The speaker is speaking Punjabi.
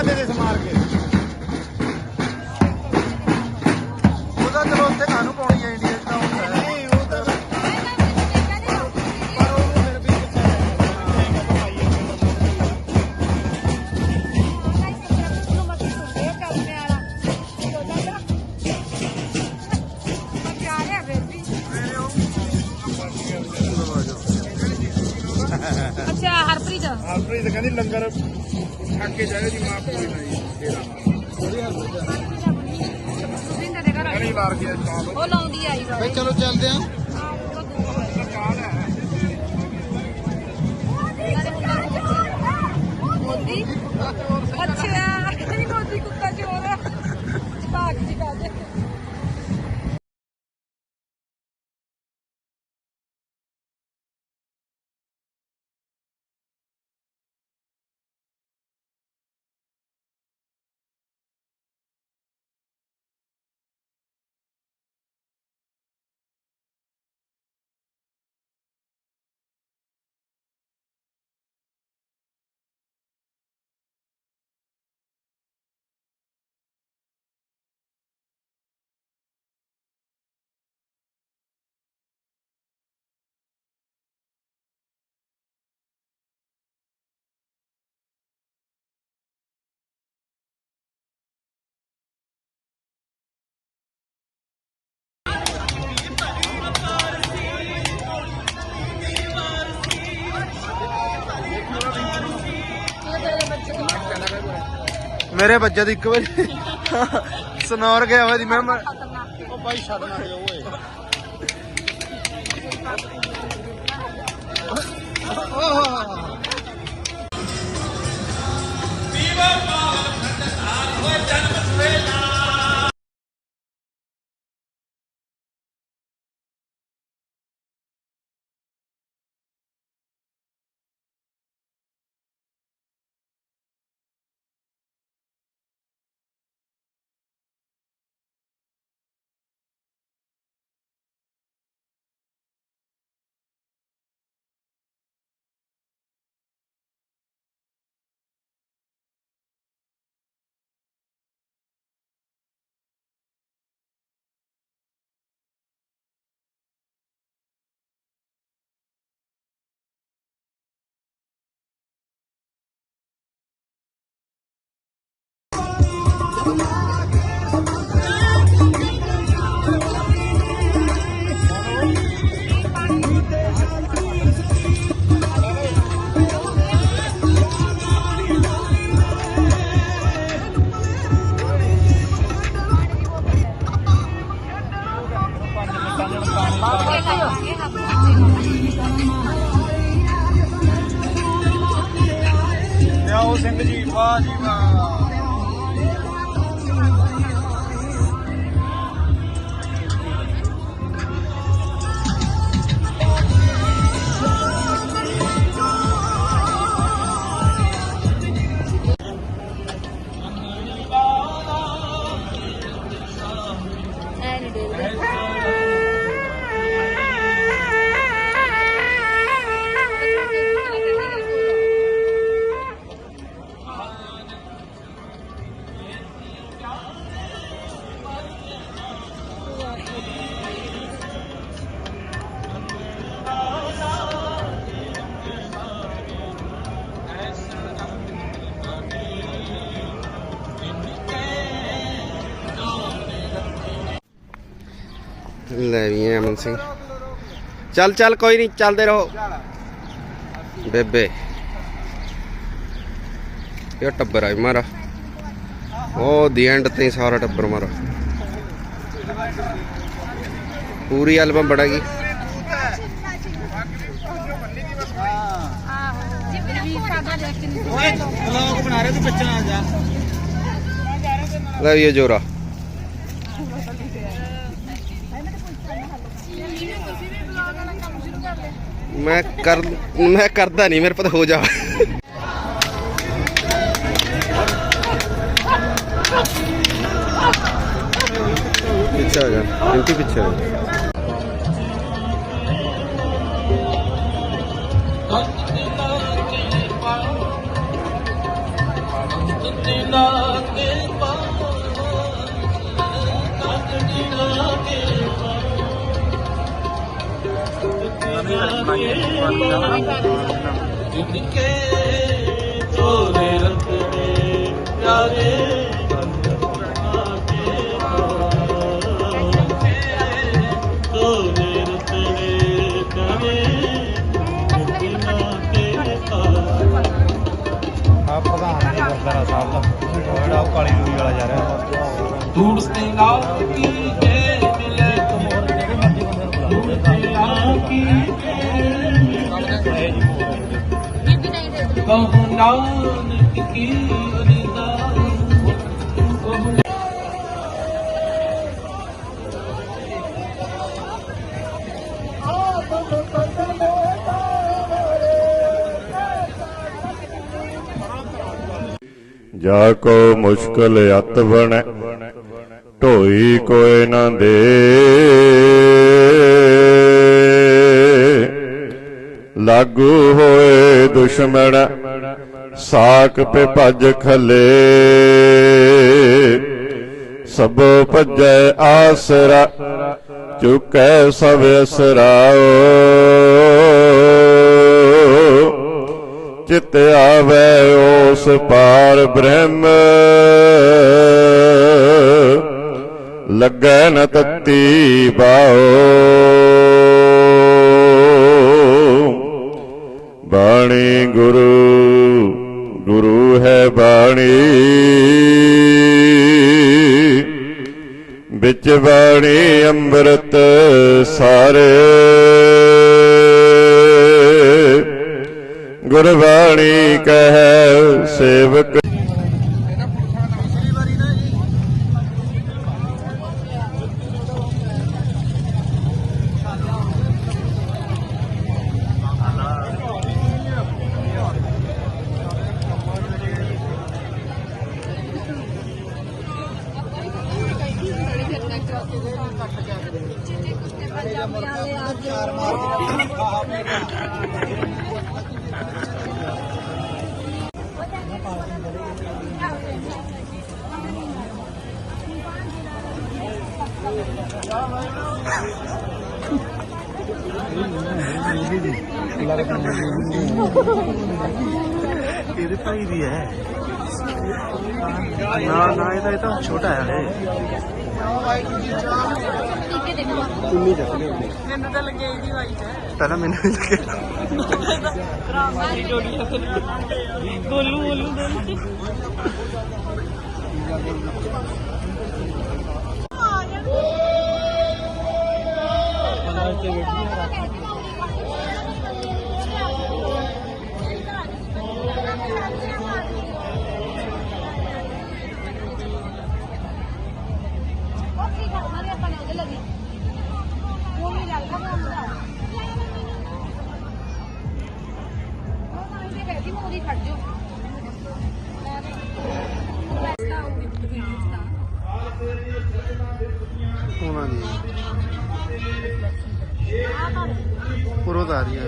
ਬੁੱਟੜ ਦਿਖਾ ਦੇ ਦੇ ਸਮਾਰ ਕੇ। ਉਹਦਾ ਚਲੋ ਉੱਥੇ ਕਾਹਨੂੰ ਪਾਉਣੀ ਹੈ ਇੰਡੀਆ ਤਾਂ ਹੁੰਦਾ ਹੈ। ਨਹੀਂ ਉਹ ਤਾਂ ਪਰ ਉਹਨੂੰ ਫਿਰ ਵੀ ਕਿੱਥੇ ਅੱਛਾ ਹਰਪ੍ਰੀਤ। ਹਰਪ੍ਰੀਤ ਕਹਿੰਦੀ ਲੰਗਰ ਕੇ ਜਾਏ ਜੀ ਮਾਂ ਕੋਈ ਨਹੀਂ ਤੇਰਾ ਦੇ ਕਰੀ ਵਾਰ ਗਿਆ ਸਟਾਪ ਉਹ ਲਾਉਂਦੀ ਆਈ ਵਾ ਬਈ ਚਲੋ ਚੱਲਦੇ ਆਂ। ਮੋਦੀ? ਅੱਛਾ ਮੋਦੀ ਕੁੱਤਾ ਚੋਰ। ਭਾਗ ਜੀ ਕਾਦੇ ਮੇਰੇ ਬੱਚੇ ਦੀ ਇੱਕ ਵਾਰੀ ਸਨੌਰ ਗਿਆ ਹੋਇਆ ਦੀ ਮੈਂ ਉਹ ਬਾਈ ਛੱਡ ਨਾ ਦਿਓ ਓਏ। ਲਿਆਓ ਲੈ ਵੀ ਅਮਨ ਸਿੰਘ। ਚੱਲ ਚੱਲ ਕੋਈ ਨਹੀਂ ਚੱਲਦੇ ਰਹੋ। ਬੇਬੇ। ਇਹ ਟੱਬਰ ਆ ਮਾਰਾ। ਉਹ ਦੀ ਐਂਡ ਤੇ ਸਾਰਾ ਟੱਬਰ ਮਾਰਾ। ਪੂਰੀ ਐਲਬਮ ਬੜਾਗੀ ਆਹੋ ਜਿਵੇਂ ਵੀ ਮੈਂ ਕਰ, ਮੈਂ ਕਰਦਾ ਨਹੀਂ, ਮੇਰੇ ਪਤਾ ਹੋ ਜਾ ਪਿੱਛੇ ਹੋ ਜਾ ਇੰਤੀ ਪਿੱਛੇ ਹੋ ਜਾ। ਨਾ ਤੇ ਜੀ ਗੁਰਦੁਆਰਾ ਦਾ। ਜਿਹੜਾ ਉਹ ਕਾਲੀ ਦੂਰੀ ਵਾਲਾ ਜਾ ਕੀ ਕਹੂੰ ਨਾਨਕ ਕੀ ਅਰਿੰਦਾ ਕਹੂੰ ਜਾ ਕੋ ਮੁਸ਼ਕਲ ਅਤ ਬਣੈ ਢੋਈ ਕੋਈ ਨਾ ਦੇ। ਲਾਗੂ ਹੋਏ ਦੁਸ਼ਮਣ, ਸਾਕ ਪੇ ਭਜ ਖਲੇ। ਸਭ ਭਜੈ ਆਸਰਾ, ਚੁਕੈ ਸਭ ਅਸਰਾਓ। ਚਿਤ ਆਵੇ ਉਸ ਪਾਰ ਬ੍ਰਹਮ। ਲੱਗੈ ਨ ਤਤੀ ਬਾਓ। ਬਾਣੀ ਗੁਰੂ ਗੁਰੂ ਹੈ ਬਾਣੀ। ਵਿੱਚ ਬਾਣੀ ਅੰਮ੍ਰਿਤ ਸਾਰੇ। ਗੁਰਬਾਣੀ ਕਹਿ ਸੇਵਕ ਇਹਦੇ ਭਾਈ ਦੀ ਹੈ। ਨਾ ਨਾ ਇਹ ਤਾਂ ਇਹ ਤਾਂ ਛੋਟਾ ਹੈ ਮੈਨੂੰ ਤਾਂ ਲੱਗਿਆ ਇਹਦੀ ਵਾਈਟ ਹੈ ਪਹਿਲਾਂ ਮੈਨੂੰ ਵੀ ਲੱਗਿਆ ਰਾਮਾਰੀ ਜੋੜੀ ਹੈ ਗੋਲੂ ਗੋਲੂ ਦੋਨੋਂ ਉਹਨਾਂ ਦੀ ਪੁਰੋ ਤਾਂ ਆ ਰਹੀ ਹੈ